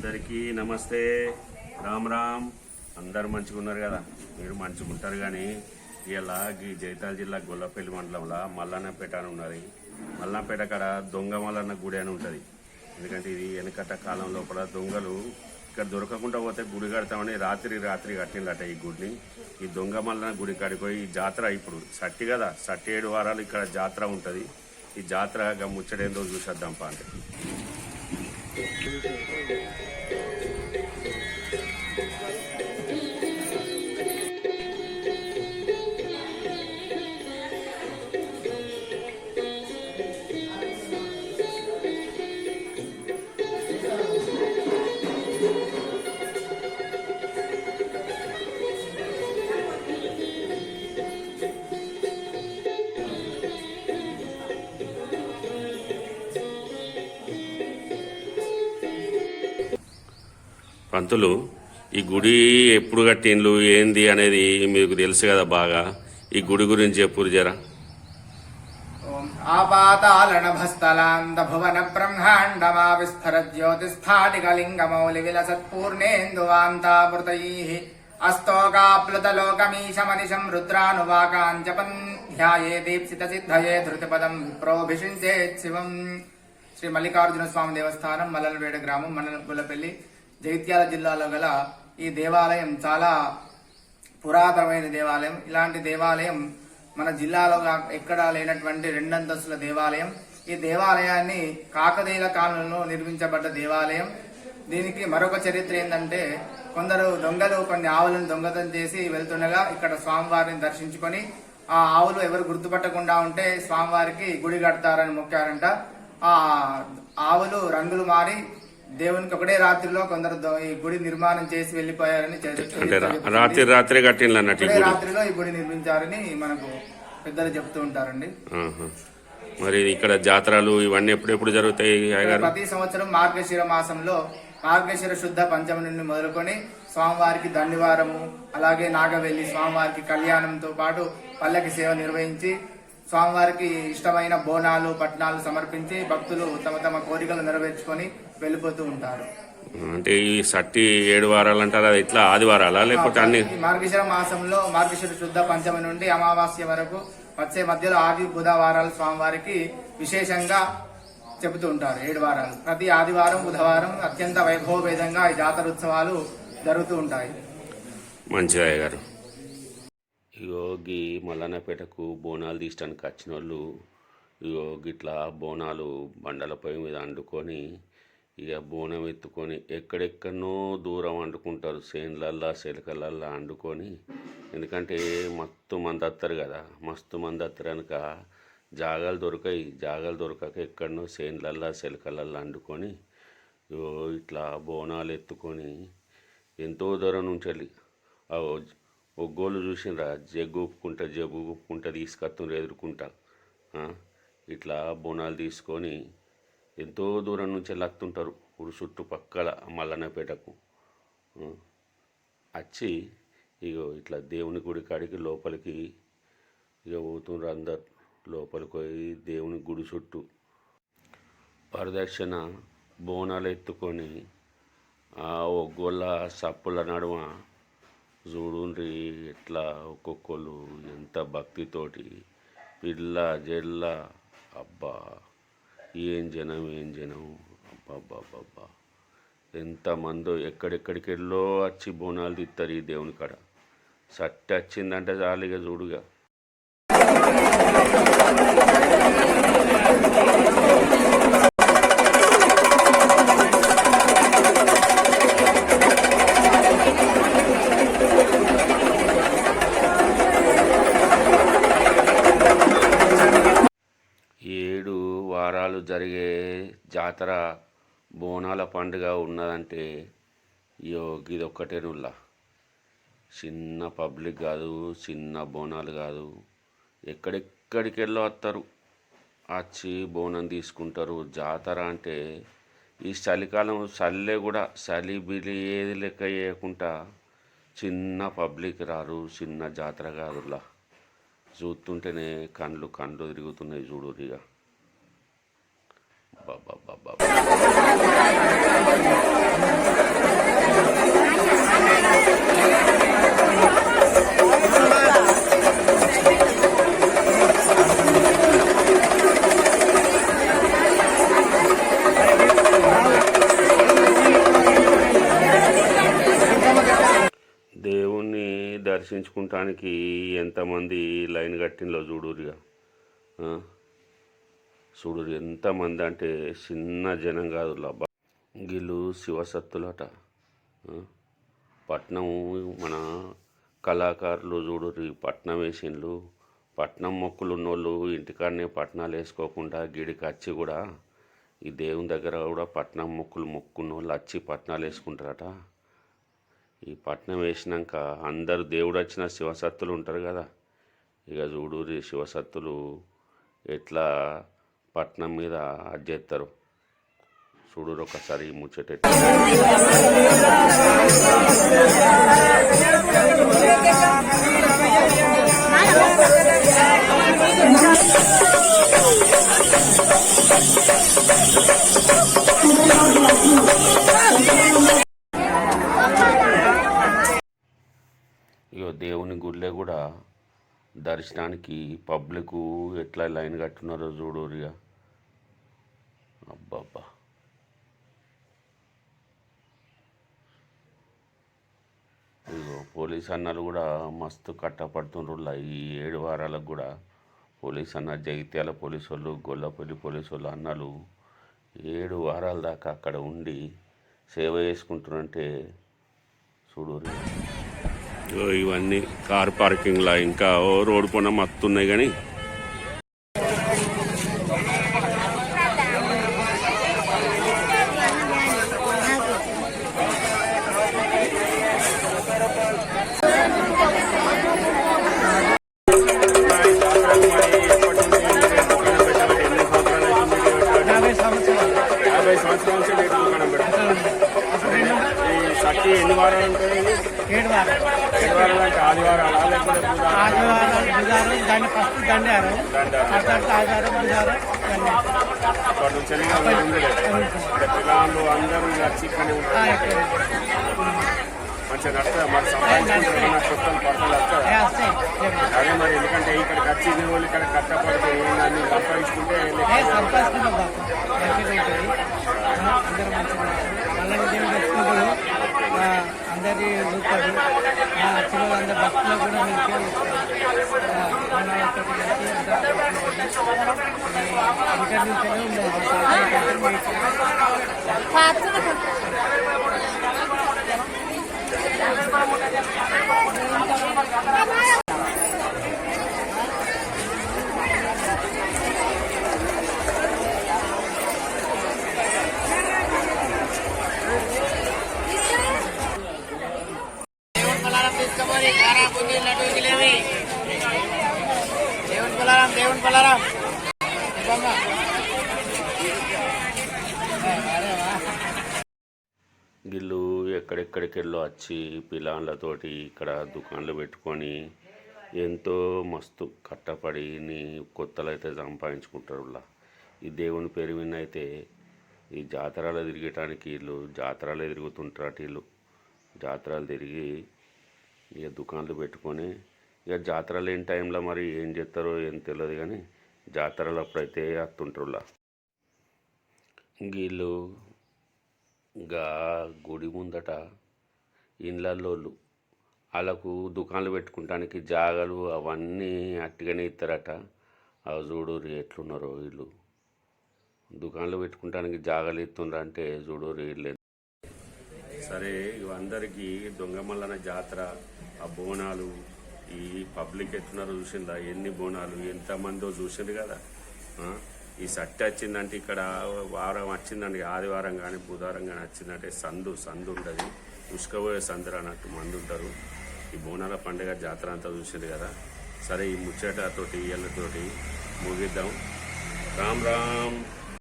అందరికీ నమస్తే. రామ్ రామ్. అందరు మంచిగా ఉన్నారు కదా. మీరు మంచిగా ఉంటారు కానీ ఇలా ఈ జైతాల జిల్లా గొల్లపల్లి మండలంలో మల్లన్నపేట అని ఉన్నది. మల్లన్నపేట కాడ దొంగ మల్లన్న గుడి అని ఉంటుంది. ఎందుకంటే ఇది వెనకట కాలం లోపల దొంగలు ఇక్కడ దొరకకుండా పోతే గుడి కడతామని రాత్రి రాత్రి కట్టిందట ఈ గుడిని. ఈ దొంగ మల్లన్న గుడి కాడికి పోయి ఈ జాతర ఇప్పుడు సట్టి కదా. సట్టి ఏడు వారాలు ఇక్కడ జాతర ఉంటుంది. ఈ జాతర ముచ్చడేందో చూసేద్దాం పా అంటే పంతులు ఈ గుడి ఎప్పుడు కట్టిండ్లు ఏంది అనేది మీకు తెలుసు కదా బాగా. ఈ గుడి గురించి చెప్పురు జరా. ఓం భువన బ్రహ్మాండమా విస్తర జ్యోతిస్థాటికలింగమౌలి విలసత్పూర్ణేందువాంతామృతైః అస్తోకాప్లుతలోకమీశమనిశం రుద్రానువాకాంచపన్ ధ్యాయే దీప్సిత సిద్ధయే ధృతిపదం విప్రోభిషించేత్ శివం శ్రీ మల్లికార్జున స్వామి దేవస్థానం మల్లలవేడ గ్రామం మండలం గులపల్లి జగిత్యాల జిల్లాలో గల ఈ దేవాలయం చాలా పురాతనమైన దేవాలయం. ఇలాంటి దేవాలయం మన జిల్లాలో కా- ఎక్కడా లేనటువంటి రెండంతస్తుల దేవాలయం. ఈ దేవాలయాన్ని కాకతీయుల కాలంలో నిర్మించబడ్డ దేవాలయం. దీనికి మరొక చరిత్ర ఏంటంటే కొందరు దొంగలు కొన్ని ఆవులను దొంగతనం చేసి వెళ్తుండగా ఇక్కడ స్వామివారిని దర్శించుకొని ఆ ఆవులు ఎవరు గుర్తుపట్టకుండా ఉంటే స్వామివారికి గుడి కడతారని మొక్కారంట. ఆ ఆవులు రంగులు మారి దేవునికి ఒకటే రాత్రిలో కొందరు ఈ గుడి నిర్మాణం చేసి చెప్తుంది. రాత్రి రాత్రి అన్నట్టు రాత్రిలో ఈ గుడి నిర్మించారని మనకు పెద్దలు చెప్తూ ఉంటారండి. మరి ఇక్కడ జాతరలు ఇవన్నీ ఎప్పుడెప్పుడు జరుగుతాయి ప్రతి సంవత్సరం మార్గశిర మాసంలో మార్గశిర శుద్ధ పంచమి నుండి మొదలుకొని స్వామివారికి దండివారము అలాగే నాగవెల్లి స్వామివారికి కళ్యాణంతో పాటు పల్లకి సేవ నిర్వహించి స్వామివారికి ఇష్టమైన బోనాలు పట్నాలు సమర్పించి భక్తులు తమ తమ కోరికలు నెరవేర్చుకొని వెళ్ళిపోతూ ఉంటారు. అంటే ఈ సట్టి ఏడు వారాలు అంటారు అది ఇట్లా ఆదివారాలా? లేకపోతే అన్ని మార్గశిర మాసంలో మార్గశిర శుద్ధ పంచమి నుండి అమావాస్య వరకు వచ్చే మధ్యలో ఆది బుధవారాలు స్వామివారికి విశేషంగా చెబుతూ ఉంటారు ఏడు వారాలు. ప్రతి ఆదివారం బుధవారం అత్యంత వైభవపేతంగా ఈ జాతర ఉత్సవాలు జరుగుతూ ఉంటాయి. మంచిది అయ్యగారు ఇగో గీ మల్లన్నపేటకు బోనాలు తీయడానికి వచ్చిన వాళ్ళు ఇగో గిట్లా బోనాలు బండలపై మీద వండుకొని ఇక బోనం ఎత్తుకొని ఎక్కడెక్కడనో దూరం వండుకుంటారు సేన్లల్లా సెలకలల్లా వండుకొని ఎందుకంటే మస్తు మంది వస్తారు కదా. మస్తు మంది వస్తారు కనుక జాగాలు దొరకాయి జాగాలు దొరకక ఎక్కడనో సేన్లల్లా సెలకలల్లా వండుకొని ఇగో ఇట్లా బోనాలు ఎత్తుకొని ఎంతో దూరం నుంచి ఒగ్గోలు చూసినరా జగ్గు ఊపుకుంటా జగ్గు ఊపుకుంటా తీసుకొస్తుండ్రు ఎదుర్కొంటా. ఇట్లా బోనాలు తీసుకొని ఎంతో దూరం నుంచి వెళ్ళొస్తుంటారు ఊరు చుట్టుపక్కల మల్లన్నపేటకు. వచ్చి ఇగో ఇట్లా దేవుని గుడి కాడికి లోపలికి ఇక పోతుండ్రు అందరు. లోపలికి పోయి దేవుని గుడి చుట్టూ ప్రదక్షిణ బోనాలు ఎత్తుకొని ఆ ఒగ్గోళ్ళ సప్పుల నడుమ చూడుండ్రి ఎట్లా ఒక్కొక్కళ్ళు ఎంత భక్తితోటి. పిల్ల జెల్ల అబ్బా. ఏం జనం ఏం జనం? అబ్బా ఎంతమందో ఎక్కడెక్కడికి వెళ్ళో వచ్చి బోనాలు తిత్తారు ఈ దేవుని కాడ. సట్టి వచ్చిందంటే చాలు ఇక చూడుగా ఒక్కటే నుల్లా చిన్న పబ్లిక్ కాదు చిన్న బోనాలు కాదు. ఎక్కడెక్కడికి వెళ్ళో వస్తారు. వచ్చి బోనం తీసుకుంటారు. జాతర అంటే ఈ చలికాలం చల్లే కూడా చలి బిలి ఏది లెక్క చేయకుండా చిన్న పబ్లిక్ రారు చిన్న జాతర కాదులా. చూస్తుంటేనే కండ్లు కండ్లు తిరుగుతున్నాయి చూడు ఇక. బాబా దర్శించుకుంటానికి ఎంతమంది లైన్ కట్టినలో చూడురిగా చూడురు ఎంతమంది అంటే చిన్న జనం కాదు లబ్బా గిల్లు శివసత్తులట. పట్నం మన కళాకారులు చూడురు పట్నం వేసిండ్లు. పట్నం మొక్కులు ఉన్నోళ్ళు ఇంటికాడనే పట్నాలు వేసుకోకుండా గిడికి వచ్చి కూడా ఈ దేవుని దగ్గర కూడా పట్నం మొక్కులు మొక్కున్న వాళ్ళు వచ్చి పట్నాలు వేసుకుంటారట. ఈ పట్నం వేసినాక అందరు దేవుడు వచ్చిన శివసత్తులు ఉంటారు కదా. ఇక చూడూరి శివసత్తులు ఎట్లా పట్నం మీద అది చూడూరు ఒకసారి ముచ్చట దర్శనానికి పబ్లిక్ ఎట్లా లైన్ కట్టున్నారో చూడు అబ్బాబ్బా. అబ్బబ్బా పోలీస్ అన్నలు కూడా మస్తు కట్టపడుతుండ్రు ఈ ఏడు వారాలకు కూడా. పోలీస్ అన్న జగిత్యాల పోలీసు వాళ్ళు గొల్లపల్లి పోలీసు వాళ్ళు అన్నలు ఏడు వారాల దాకా అక్కడ ఉండి సేవ చేసుకుంటున్నంటే చూడు ఇవన్నీ కార్ పార్కింగ్లా ఇంకా ఓ రోడ్డు పొన్న మత్తున్నాయి కానీ సట్టి ఎన్ని వారాలు ఉంటుంది ఇది? ఏడు వారాలు. ఎన్ని వారాలు అంటే ఆదివారాలు లేకపోతే బుధవారం? ఆదివారం ఫస్ట్ దండారు. తర్వాత అప్పటి నుంచి వెళ్ళి పిల్లలు అందరూ ఇక్కడే ఇక్కడ మంచిగా నడుస్తుంది మరి సంపాదించుకుంటే ఏమన్నా కొత్తలు పట్టలు వస్తాయి ఏ వస్తాయి. లేవు. అదే మరి ఎందుకంటే ఇక్కడికి వచ్చి ఇన్ని రోజులు ఇక్కడ కట్టపడితే అన్ని సంపాదించుకుంటే అందరూ మంచిగా ఉంటారు నల్లని దేవుడు తెచ్చుకుంటారు ఆ, అందరి చూస్తారు ఆ, వచ్చిన వాళ్ళందరూ భక్తులు కూడా మంచిగా చూస్తారు ఆ, అన్నయ్యతో కలిసి అందరూ కలిసి ఉంటుంది. ఇది ఇంకా నుంచే ఉండదు వీళ్ళు ఎక్కడెక్కడికి వెళ్ళో వచ్చి పిలాన్లతోటి ఇక్కడ దుకాణాలు పెట్టుకొని ఎంతో మస్తు కట్టపడి నీ కొత్తలు అయితే సంపాదించుకుంటారు ఇలా ఈ దేవుని పేరు విన్న అయితే ఈ జాతరలో తిరగటానికి వీళ్ళు జాతరలో తిరుగుతుంటారు వీళ్ళు. జాతరలు తిరిగి ఇక దుకాణాలు పెట్టుకొని ఇక జాతర లేని టైంలో మరి ఏం చేస్తారో ఏం తెలియదు కానీ జాతరలు అప్పుడైతే వస్తుంటారులా వీళ్ళు ఇంకా గుడి ముందట ఇండ్లల్లోళ్ళు వాళ్ళకు దుకాణాలు పెట్టుకుంటానికి జాగలు అవన్నీ అట్టిగానే ఇస్తారట. అవి చూడు ఎట్లున్నారో వీళ్ళు. దుకాణాలు పెట్టుకుంటానికి జాగలు ఇస్తుండ్రు అంటే చూడు వీళ్ళు సరే ఇవందరికీ దొంగమల్లన జాతర ఆ బోనాలు ఈ పబ్లిక్ ఎట్లున్నారో చూసిందా ఎన్ని బోనాలు? ఎంతమందో చూసింది కదా? ఈ సట్టి వచ్చిందంటే ఇక్కడ వారం వచ్చిందండి ఆదివారం కానీ బుధవారం కానీ వచ్చిందంటే సందు సందు ఉండదు ఉసుకపోయే సందులు అన్నట్టు మంది ఉంటారు. ఈ బోనాల పండుగ జాతర అంతా చూసింది కదా? సరే ఈ ముచ్చటతోటి ఇళ్ళతోటి ముగిద్దాం. రామ్ రామ్.